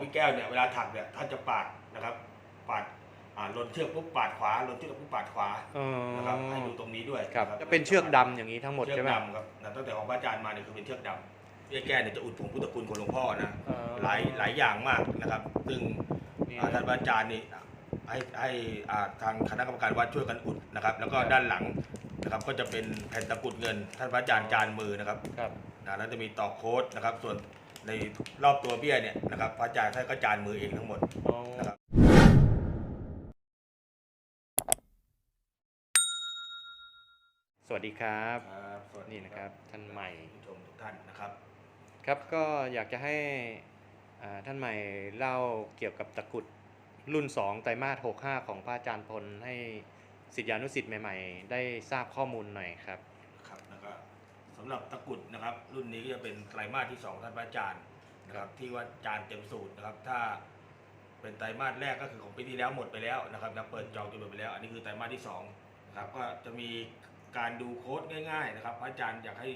ของพี่แก้วเนี่ยเวลาถักเนี่ยท่านจะปาดนะครับ ปาดอ่าลนเชือกปุ๊บปาดขวาลนเชือกปุ๊บปาดขวาอ๋อนะครับให้ดูตรงนี้ด้วยครับนะจะเป็นเชือกดำอย่างนี้ทั้งหมดเชือใช่กไหมดำครับนะตั้งแต่ของพระอาจารย์มาเนี่ยคือเป็นเชือกดำพี่แก้วเนี่ยจะอุดผงพุทธคุณของหลวงพ่อนะอ๋อหลายหลายอย่างมากนะครับ ซึ่ง นี่อ่าท่านพระอาจารย์นี่ให้ให้อ่าทางคณะกรรมการวัดช่วยกันอุดนะครับ แล้วก็ด้านหลังนะครับก็จะเป็นแผ่นตะกรุดเงิน ท่านพระอาจารย์จานมือนะครับครับ นะแล้วจะมีต่อโค้ดนะครับ ส่วน ในรอบตัวเบี้ยเนี่ยนะครับพระอาจารย์ท่านก็จานมือเองทั้งหมดอ๋อนะครับสวัสดีครับครับสวัสดีนี่นะครับท่านใหม่ผู้ชมทุกท่านนะครับ ครับก็อยากจะให้อ่าท่านใหม่เล่าเกี่ยวกับตะกรุดรุ่น 2 ไตรมาส65 ของพระอาจารย์พลให้สิทธิานุสิทธิ์ใหม่ ๆ ได้ทราบข้อมูลหน่อยครับครับแล้วก็ สำหรับตะกรุดนะครับ รุ่นนี้ก็จะเป็นไตรมาสที่สองท่านพระอาจารย์นะครับที่ว่าจานเต็มสูตรนะครับ ถ้าเป็นไตรมาสแรกก็คือของปีที่แล้วหมดไปแล้วนะครับนะเปิดจองจนหมดไปแล้ว อันนี้คือไตรมาสที่สองนะครับก็จะมีการดูโค้ดง่าย ๆ นะครับ พระอาจารย์อยากให้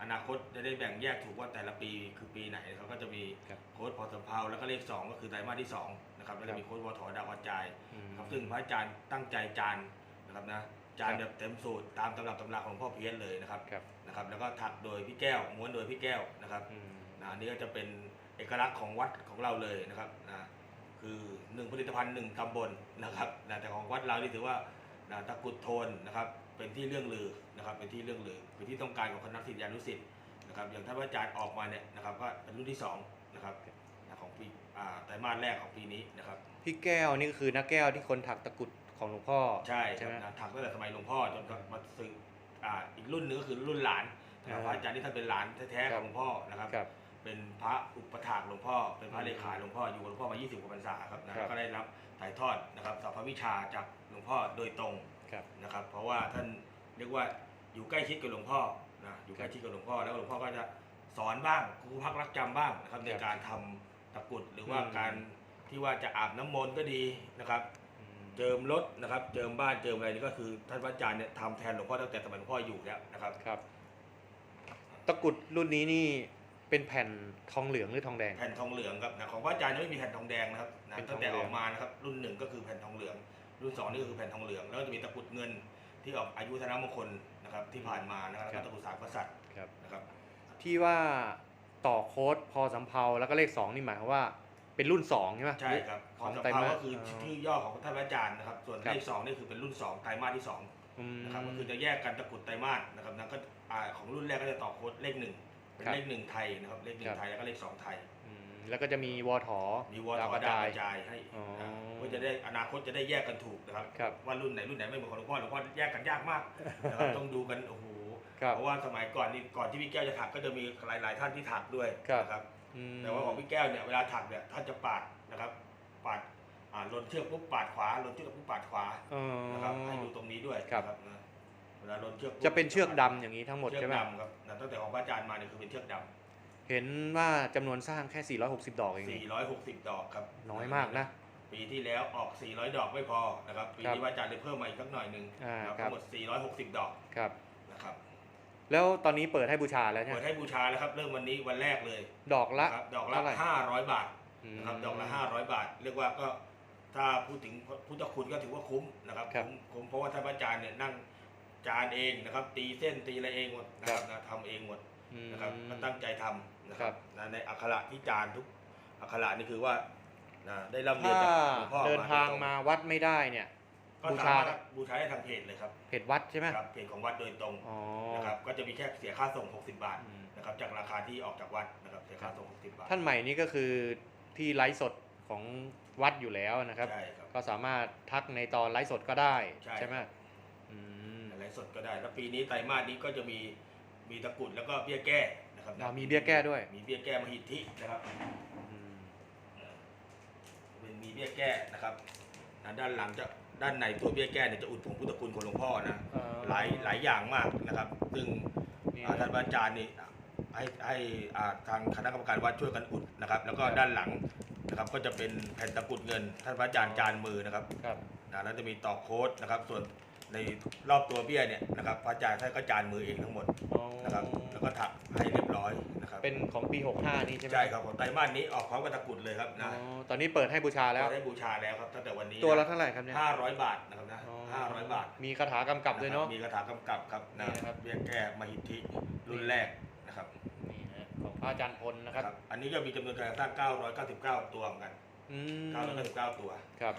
อนาคตจะได้แบ่งแยกถูกว่าแต่ละปีคือปีไหนนะครับก็จะมีครับโค้ดพอสมเพาแล้วก็เลขสองก็คือไตรมาสที่สองนะครับแล้วครัจะบมีโค้ดวอถอดาวกระจายอืมครับซึ่งพระอาจารย์ตั้งใจจานนะครับนะ จานแบบเต็มสูตรตามตำรับตำราของพ่อเพี้ยนเลยนะครับครับ นะครับ แล้วก็ถักโดยพี่แก้วม้วนโดยพี่แก้วนะครับอืมนะอันนี้ก็จะเป็นเอกลักษณ์ของวัดของเราเลยนะครับนะคือหนึ่งผลิตภัณฑ์หนึ่งตำบลนะครับนะแต่ของวัดเรานี่ถือว่านะตะกรุดโทนนะครับ เป็นที่เรื่องลือนะครับ เป็นที่เรื่องลือเป็นที่ต้องการของคณะศิษยานุศิษย์นะครับ อย่างท่านพระอาจารย์ออกมาเนี่ยนะครับก็เป็นรุ่นที่สองนะครับนะของปีอ่าไตรมาสแรกของปีนี้นะครับ พี่แก้วนี่ก็คือนักแก้วที่คนถักตะกรุดของหลวงพ่อใช่ใช่คไหรัมบนะถักตั้งแต่สมัยหลวงพ่อจนกระทั่งมาสืบอ่าอีกรุ่นหนึงก็คือรุ่นหลานนะครับอ่าพระอาจารย์ที่ท่านเป็นหลานแท้ๆคขรัอบงหลวงพ่อนะครับครับ เป็นพระอุปถากหลวงพ่อ เป็นพระอืมเลขาหลวงพ่ออยู่กับหลวงพ่อมา 20 กว่าพรรษาครับนะครับก็ได้รับถ่ายทอดนะครับสอบพระวิชาจากหลวงพ่อโดยตรงครับนะครับ เพราะว่าท่านเรียกว่าอยู่ใกล้ชิดกับหลวงพ่อนะอยู่ใกล้ชิดกับหลวงพ่อแล้วหลวงพ่อก็จะสอนบ้างครูพักรักจำบ้างนะครับในการทำตะกรุดหรือว่าอืมการที่ว่าจะอาบน้ำมนต์ก็ดีนะครับอืม เจิมรถนะครับ เจิมบ้านเจิมอะไรนี่ก็คือท่านพระอาจารย์เนี่ยทำแทนหลวงพ่อตั้งแต่สมัยหลวงพ่ออยู่แล้วนะครับครับ ตะกรุดรุ่นนี้นี่เป็นแผ่นทองเหลืองหรือทองแดง แผ่นทองเหลืองครับนะของพระอาจารย์ยังไม่มีแผ่นทองแดงนะครับนะเป็นทตั้องงแต่เหลือองอกมานะครับ รุ่นหนึ่งก็คือแผ่นทองเหลือง รุ่นสองนี่ก็คือแผ่นทองเหลือง แล้วก็จะมีตะกรุดเงินที่ออกอายุธนมงคลนะครับที่ผ่านมานะครับแล้วก็ตะกรุดสามกษัตริย์ครับ นะครับ ที่ว่าต่อโค้ดพอสำเพาแล้วก็เลข2นี่หมายความว่า เป็นรุ่น2ใช่ไหมใช่ครับขขอองงไตรตะมาเภาสก็คือชื่อย่อของท่านพระอาจารย์นะครับ ส่วนครับเลขสองนี่คือเป็นรุ่นสองไตรมาสที่สองอืมนะครับก็คือจะแยกกันตะกรุดไตรมาสนะครับนะก็อ่าของรุ่นแรกก็จะต่อโค้ดเลขหนึ่งเป็นครับเลขหนึ่งไทยนะครับเลขหนึ่ครังบไทยแล้วก็เลขสองไทยอืมแล้วก็จะมีวอถอมีวอลดาวขกอระดาวจายกระจายให้อ๋อนะเพื่อจะได้อนาคตจะได้แยกกันถูกนะครับครับ ว่ารุ่นไหนรุ่นไหนไม่เหมือนของหลวงพ่อหลวงพ่อแยกกันยากมากนะครับต้องดูกันโอ้โหครับเพราะว่าสมัยก่อนนี่ก่อนที่พี่แก้วจะถักก็จะมีหลาย ๆ ท่านที่ถักด้วยครับนะครับอืม แต่ว่าของพี่แก้วเนี่ยเวลาถักเนี่ยท่านจะปาดนะครับ ปาดอ่าลนเชือกปุ๊บปาดขวาลนเชือกปุ๊บปาดขวาอ๋อนะครับให้ดูตรงนี้ด้วยครับนะนะเวลาลนเชือกปุ๊บจะเป็นเชือกดำอย่างนี้ทั้งหมดเชือกใช่ไหมดำครับนะตั้งแต่ของพระอาจารย์มาเนี่ยคือเป็นเชือกดำเห็นว่าจำนวนสร้างแค่ 460 ดอกเองนี่460 ดอกครับ น้อยมากนะปีที่แล้วออก 400 ดอกไม่พอนะครับปีครับนี้ว่าอาจารย์เลยเพิ่มมาอีกสักหน่อยหนึ่งอ่านะครับครับทั้งหมด 460 ดอกครับนะครับ แล้วตอนนี้เปิดให้บูชาแล้วใช่เปิไหดมให้บูชาแล้วครับเริ่มวันนี้วันแรกเลย ดอกละนะครับดอกละเท่าไหร่500บาทมนะครับดอกละ500บาท เรียกว่าก็ถ้าพูดถึงพุทธคุณก็ถือว่าคุ้มนะครับครับคุ้มคุ้มเพราะว่าท่านพระอาจารย์เนี่ยนั่งจานเองนะครับ ตีเส้นตีอะไรเองหมดนะครับนะทำเองหมดอืมนะครับก็ตั้งใจทำนะคครัรับบนะในอักขระที่จานทุกอักขระนี่คือว่านะได้ร่ำเรียนถ้าจากหลวงพ่อเดินทางโดยตรมาวัดไม่ได้เนี่ย ก็บูสาชามารถบูชาได้ทางเพจเลยครับ เพจวัดใช่ไหม ครับเพจของวัดโดยตรงอ๋อ นะครับ ก็จะมีแค่เสียค่าส่ง 60 บาทอืม นะครับ จากราคาที่ออกจากวัดนะครับเสียค่าส่ง 60 บาทท่านใหม่นี่ก็คือที่ไลฟ์สดของวัดอยู่แล้วนะครับ ใช่ครับ ก็สามารถทักในตอนไลฟ์สดก็ได้ใช่ ไหมอืมอะไรสดก็ได้ แล้วปีนี้ไตรมาสนี้ก็จะมีมีตะกรุดแล้วก็เบี้ยแก้นะครับอ๋อมีเบี้ยแก้ด้วยมีเบี้ยแก้มหิทธินะครับอืม เป็นมีเบี้ยแก้นะครับ นะด้านหลังจะด้านในตัวเบี้ยแก้เนี่ยจะอุดผงพุทธคุณของหลวงพ่อนะเอ่อหลายหลายอย่างมากนะครับ ซึ่งนี่อ่าท่านพระอาจารย์นี่ให้ให้อ่าทางคณะกรรมการวัดช่วยกันอุดนะครับ แล้วก็ด้านหลังนะครับก็จะเป็นแผ่นตะกรุดเงินท่านพระอาจารย์จานมือนะครับครับนะแล้วจะมีต่อโค้ดนะครับ ส่วน ในในรอบตัวเบี้ยเนี่ยนะครับพระอาจารย์ท่านก็จานมือเองทั้งหมดอ๋อนะครับแล้วก็ถักให้เรียบร้อยนะครับเป็นของปี 65 นี่ใช่ไหมใช่ครับของไตรมาสนี้ออกพร้อมกับตะกรุดเลยครับอ๋อนะตอนนี้เปิดให้บูชาแล้วเราได้บูชาแล้วครับตั้งแต่วันนี้ตัวละเท่าไหร่ครับเนี่ยห้าร้อยบาทนะครับนะอ๋อห้าร้อยบาท มีคาถากำกับด้วยเนาะมีคาถากำกับครับนะนี่นะครับเบี้ยแก้มหิทธิรุ่นแรกนะครับนี่ฮะของพระอาจารย์พลนะครับ อันนี้ก็มีจำนวนการสร้าง 999 ตัวเหมือนกันอืม999 ตัวครับ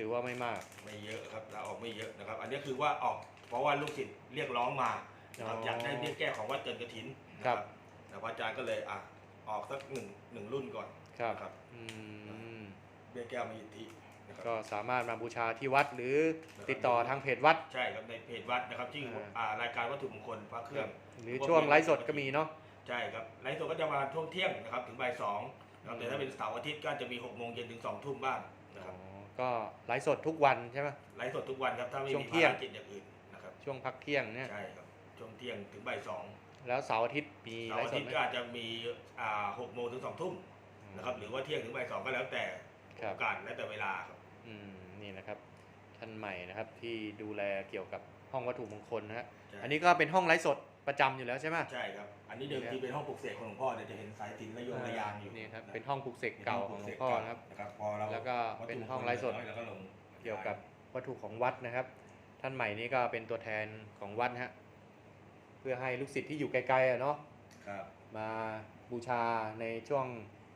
ถือว่าไม่มาก ไม่เยอะครับเราออกไม่เยอะนะครับ อันนี้คือว่าออกเพราะว่าลูกศิษย์เรียกร้องมานะครับอ๋อออยากได้เบี้ยแก้ของวัดเกินกระถินนะคครัรับบแต่พระอาจารย์ก็เลยอะออกสักหนึ่งหนึ่งรุ่นก่อนครับนะครับอืมเบี้ยแก้วมหิทธินะครับก็สามารถมาบูชาที่วัดหรือติดต่อทางเพจวัด ใช่ครับในเพจวัดนะครับที่อ่าอ่ารายการวัตถุมงคลพระเครื่อง หรือช่วงไลฟ์สดก็มีเนาะใช่ครับไลฟ์สดก็จะมาช่วงเที่ยงนะครับถึงบ่ายสองนะครับแต่ถ้าเป็นเสาร์อาทิตย์ก็จะมี6กโมงเย็นถึง2องทุ่มบ้างนะครับอ๋อ ก็ไลฟ์สดทุกวันใช่ไหมไลฟ์สดทุกวันครับถ้าไม่ช่วมีงเที่ยภางรกิจอย่างอื่นนะครับช่วงพักเที่ยงเนี่ยใช่ครับช่วงเที่ยงถึงบ่ายสองแล้วเสาร์อาทิตย์มีเสาไลร์ฟ์อาสทิดตไหมย์ก็อาจจะมีอ่าหกโมงถึงสองทุ่มนะครับหรือว่าเที่ยงถึงบ่ายสองก็แล้วแต่ครับโอกาสและแต่เวลาครับอืมนี่นะครับท่านใหม่นะครับที่ดูแลเกี่ยวกับห้องวัตถุมงคลนะฮะใช่อันนี้ก็เป็นห้องไลฟ์สด ประจำอยู่แล้วใช่ไหมใช่ครับ อันนี้เดิมทีเป็นห้องปลุกเสกของหลวงพ่อเนี่ยจะเห็นสายสิญจนระยงระยางอยู่นี่ครับะเป็นห้องปลุกเสกเก่าของหลวงพ่อนะครับ นะครับพอเราแล้วก็เป็นห้องไลฟ์สด แล้วก็ลงเกี่ยวกับวัตถุของวัดนะครับ ท่านใหม่นี้ก็เป็นตัวแทนของวัดนะฮะเพื่อให้ลูกศิษย์ที่อยู่ไกลๆอะเนาะครับมาบูชาในช่วง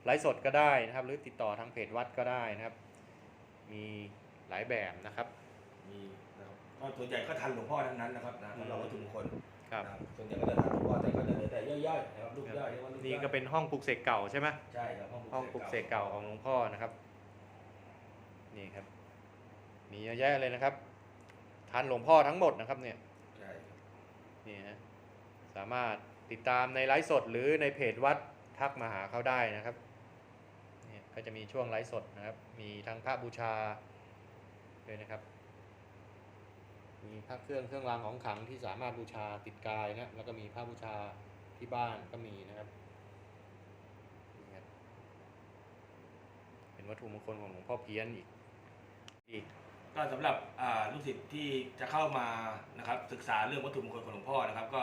ไลฟ์สดก็ได้นะครับ หรือติดต่อทางเพจวัดก็ได้นะครับ มีหลายแบบนะครับ มีนะครับก็ส่วนใหญ่ก็ทันหลวงพ่อทั้งนั้นนะครับนะอืมสำหรับวัตถุมงคล ครับนะครับส่วนใหญ่ก็จะทันหลวงพ่อแต่ก็จะเหลือแต่ย่อยๆนะครับลูกย่อยเรียกว่าลูกย่อยนี่ก็เป็นห้องปลุกเสกเก่าใช่ไหมใช่ครับห้องปลุกเสกเก่าของหลวงพ่อนะครับ นี่ครับ มีเยอะแยะเลยนะครับทันหลวงพ่อทั้งหมดนะครับ เนี่ยใช่ครับนี่ฮะสามารถติดตามในไลฟ์สดหรือในเพจวัดทักมาหาเขาได้นะครับเนี่ยก็จะมีช่วงไลฟ์สดนะครับ มีทั้งพระบูชาด้วยนะครับ มีพระเครื่องเครื่องรางของขลังที่สามารถบูชาติดกายนะแล้วก็มีพระบูชาที่บ้านก็มีนะครับนี่ครับเป็นวัตถุมงคลของหลวงพ่อเพี้ยนอีกอีกก็สำหรับอ่าลูกศิษย์ที่จะเข้ามานะครับศึกษาเรื่องวัตถุมงคลของหลวงพ่อนะครับ ก็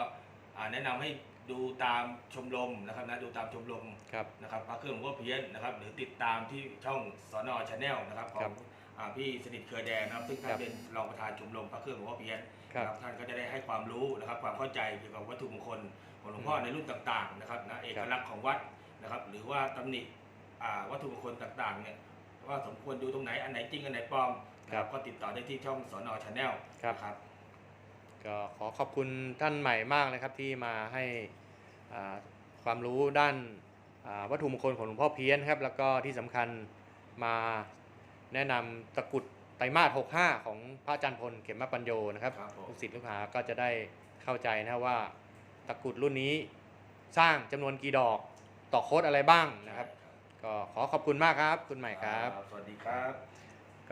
อ่าแนะนำให้ดูตามชมรมนะครับนะดูตามชมรมครับนะครับพระเครื่องหลวงพ่อเพี้ยนนะครับ หรือติดตามที่ช่องสอนอชาแนลนะครับขอครังบ อ่าพี่สนิทเครือแดงนะครับ ซึ่งท่าครันบเป็นรองประธานชมรมพระเครื่องหลวงพ่อเพี้ยนครับนะท่านก็จะได้ให้ความรู้นะครับ ความเข้าใจเกี่ยวกับวัตถุมงคลของหลวงพ่อในรุ่นต่างๆนะครับนะเอกลักษณ์ของวัดนะครับ หรือว่าตำหนิอ่าวัตถุมงคลต่างๆเนี่ยว่าสมควรดูตรงไหนอันไหนจริงอันไหนปลอมนะก็ติดต่อได้ที่ช่องสอนอชาแนลครับ ครับ ก็ขอขอบคุณท่านใหม่มากนะครับที่มาให้อ่าความรู้ด้านอ่าวัตถุมงคลของหลวงพ่อเพี้ยนครับแล้วก็ที่สำคัญมา แนะนำตะกรุดไตรมาส65 ของพระอาจารย์พลเขมปัญโยนะครับครับผม ลูกศิษย์ลูกหาก็จะได้เข้าใจนะครับว่าตะกรุดรุ่นนี้สร้างจำนวนกี่ดอกต่อโคดอะไรบ้างนะครับ ก็ขอขอบคุณมากครับ คุณใหม่ครับ สวัสดีครับ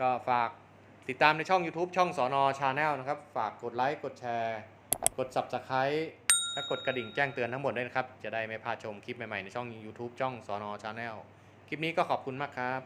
ก็ฝากติดตามในช่อง YouTube ช่องสอนอชาแนลนะครับ ฝากกดไลค์ กดแชร์ กด Subscribe และกดกระดิ่งแจ้งเตือนทั้งหมดด้วยนะครับ จะได้ไม่พลาดชมคลิปใหม่ ๆ ในช่อง YouTube ช่องสอนอชาแนลคลิปนี้ก็ขอบคุณมากครับ